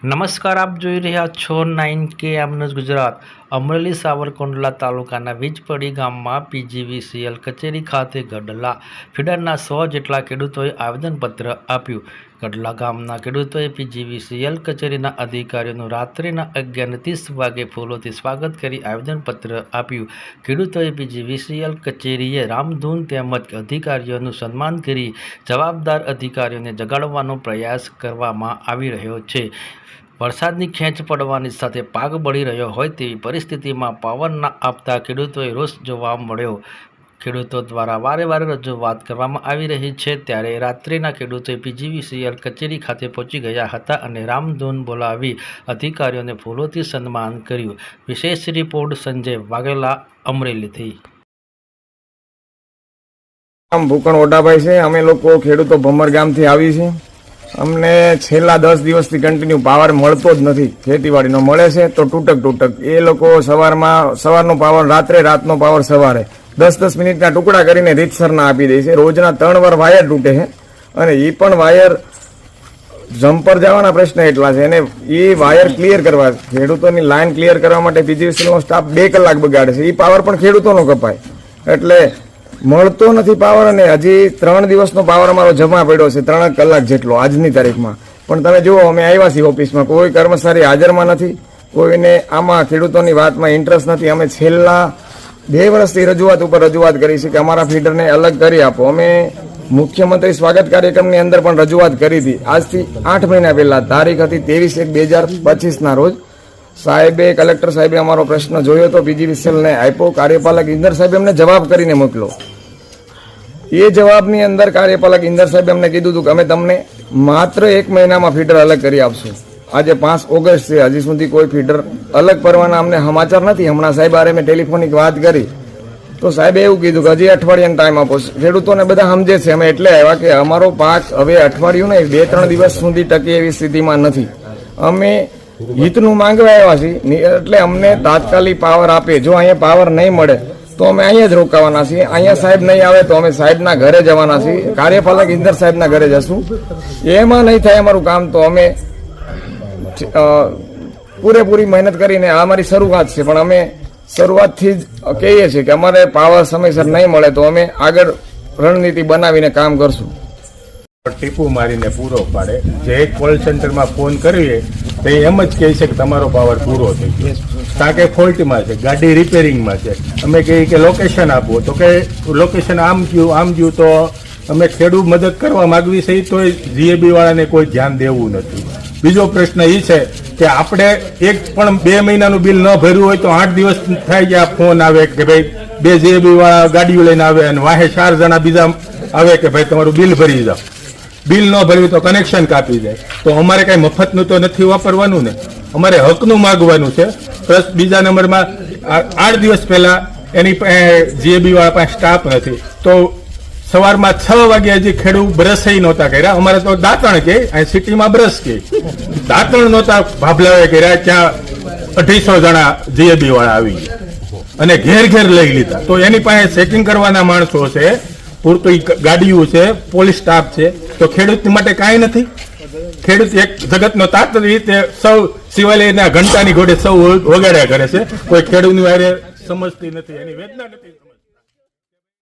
નમસ્કાર, આપ જોઈ રહ્યા છો નાઇન કે ન્યૂઝ ગુજરાત. અમરેલી સાવરકુંડલા તાલુકાના વીજપડી ગામમાં પીજીવીસીએલ કચેરી ખાતે ગઢલા ફીડરના સો જેટલા ખેડૂતોએ આવેદનપત્ર આપ્યું. ગઢલા ગામના ખેડૂતોએ પીજીવીસીએલ કચેરીના અધિકારીઓનું રાત્રિના અગિયાર ત્રીસ વાગે ફૂલોથી સ્વાગત કરી આવેદનપત્ર આપ્યું. ખેડૂતોએ પીજીવીસીએલ કચેરીએ રામધૂન તેમજ અધિકારીઓનું સન્માન કરી જવાબદાર અધિકારીઓને જગાડવાનો પ્રયાસ કરવામાં આવી રહ્યો છે. વરસાદની ખેંચ પડવાની સાથે પાક બળી રહ્યો હોય તેવી પરિસ્થિતિમાં પાવર ના આપતા ખેડૂતોએ રોષ જોવા મળ્યો. ખેડૂતો દ્વારા વારે વારે રજૂઆત કરવામાં આવી રહી છે ત્યારે રાત્રિના ખેડૂતોએ પીજીવીસીએલ કચેરી ખાતે પહોંચી ગયા હતા અને રામધૂન બોલાવી અધિકારીઓને ફૂલોથી સન્માન કર્યું. વિશેષ રિપોર્ટ સંજય વાઘેલા, અમરેલીથી. આમ ભૂકણ ઓટાભાઈ છે. અમે લોકો ખેડૂતો ભમર ગામથી આવી છે અમને છેલ્લા દસ દિવસથી કન્ટિન્યુ પાવર મળતો જ નથી. ખેતીવાડીનો મળે છે તો તૂટક તૂટક. એ લોકો સવારમાં, સવારનો પાવર રાત્રે રાતનો પાવર સવારે. દસ દસ મિનિટના ટુકડા કરીને રીતસરના આપી દે છે. રોજના ત્રણ વાર વાયર તૂટે છે. અને એ પણ વાયર જમ્પર જવાના પ્રશ્ન એટલા છે. અને એ વાયર ક્લિયર કરવા, ખેડૂતોની લાઈન ક્લિયર કરવા માટે પીજીવીસીએલનો સ્ટાફ બે કલાક બગાડે છે. એ પાવર પણ ખેડૂતોનો કપાય. એટલે મળતો નથી પાવર અને હજી ત્રણ દિવસનો પાવર અમારો જમા પડ્યો છે ત્રણ કલાક જેટલો આજની તારીખમાં. પણ તમે જુઓ, અમે આવ્યા છીએ ઓફિસમાં. કોઈ કર્મચારી હાજરમાં નથી, કોઈને આમાં ખેડૂતોની વાતમાં ઇન્ટરેસ્ટ નથી. અમે છેલ્લા બે વર્ષથી રજૂઆત ઉપર રજૂઆત કરી છે કે અમારા ફીડરને અલગ કરી આપો. અમે મુખ્યમંત્રી સ્વાગત કાર્યક્રમની અંદર પણ રજૂઆત કરી હતી. આજથી આઠ મહિના પહેલા, તારીખ હતી ત્રેવીસ એક બે હજાર પચીસના રોજ. સાહેબે, કલેક્ટર સાહેબે અમારો પ્રશ્ન જોયો તો પીજીવીસીએલને આપ્યો. કાર્યપાલક ઇન્દર સાહેબે અમને જવાબ કરીને મોકલો. એ જવાબની અંદર કાર્યપાલક ઇન્દર સાહેબે અમને કીધું હતું કે અમે તમને માત્ર એક મહિનામાં ફીડર અલગ કરી આપશું. આજે પાંચ ઓગસ્ટ છે, હજી સુધી કોઈ ફીડર અલગ કરવાના અમને સમાચાર નથી. હમણાં સાહેબ આરે મેં ટેલિફોનિક વાત કરી. તો સાહેબે એવું કીધું કે હજી અઠવાડિયાનો ટાઈમ આપો ખેડૂતોને બધા સમજે છે, અમે એટલે આવ્યા કે અમારો પાક હવે અઠવાડિયું નહીં બે, ત્રણ દિવસ સુધી ટકે એવી સ્થિતિમાં નથી. અમે હિતનું માંગવા આવ્યા છીએ. એટલે અમને તાત્કાલિક પાવર આપે. જો અહીંયા પાવર નહીં મળે, તો અમે અહીંયા જ રોકાવાના છીએ. અહીંયા સાહેબ નહીં આવે, તો અમે સાહેબના ઘરે જવાના છીએ. કાર્યપાલક ઇન્દર સાહેબના ઘરે જશું. એમાં નહીં થાય અમારું કામ, તો અમે પૂરેપૂરી મહેનત કરીને આ અમારી શરૂઆત છે. પણ અમે શરૂઆતથી જ કહીએ છીએ કે અમારે પાવર સમયસર નહીં મળે, તો અમે આગળ રણનીતિ બનાવીને કામ કરશું. ટીપુ મારીને પૂરો પાડે. જે કોલ સેન્ટરમાં ફોન કરીએ તે એમ જ કહે છે કે તમારો પાવર પૂરો થઈ ગયો. કારણ કે ફોલ્ટમાં છે ગાડી રિપેરિંગમાં છે. અમે કહીએ કે લોકેશન આપો. તો કે લોકેશન આમ ગયું આમ ગયું તો અમે ખેડૂત મદદ કરવા માગવી છે તો જીએબી વાળાને કોઈ ધ્યાન દેવું નથી. બીજો પ્રશ્ન એ છે કે આપણે એક પણ બે મહિનાનું બિલ ન ભર્યું હોય તો આઠ દિવસ થાય ગયા ફોન આવે કે ભાઈ બે જીએબી વાળા ગાડીઓ લઈને આવે અને વાહે ચાર જણા બીજા આવે કે ભાઈ તમારું બિલ ભરી જાઓ. બિલ ન ભર્યું તો કનેક્શન કાપી જાય. તો અમારે કઈ મફતનું તો નથી વાપરવાનું ને. અમારે હકનું માગવાનું છે. પ્લસ બીજા નંબરમાં આઠ દિવસ પહેલા એની જીએબી વાળા પાસે સ્ટાફ નથી. તો સવારમાં છ વાગે હજી ખેડૂત બ્રશય નહોતા કર્યા. અમારે તો દાંતણ કે અહીં સિટીમાં બ્રશ કે. દાંતણ નહોતા ભાભલાવે કર્યા. ત્યાં અઢીસો જણા જીએબી વાળા આવી અને ઘેર ઘેર લઈ લીધા. તો એની પાસે ચેકિંગ કરવાના માણસો છે. પૂરતી ગાડીઓ છે, પોલીસ સ્ટાફ છે, તો ખેડૂત માટે કાંઈ નથી. ખેડૂત એક જગતનો તાત રીતે સૌ શિવાલયના ઘંટાની ઘોડે સૌ વગાડ્યા કરે છે. કોઈ ખેડૂતની વારે સમજતી નથી, એની વેદના નથી.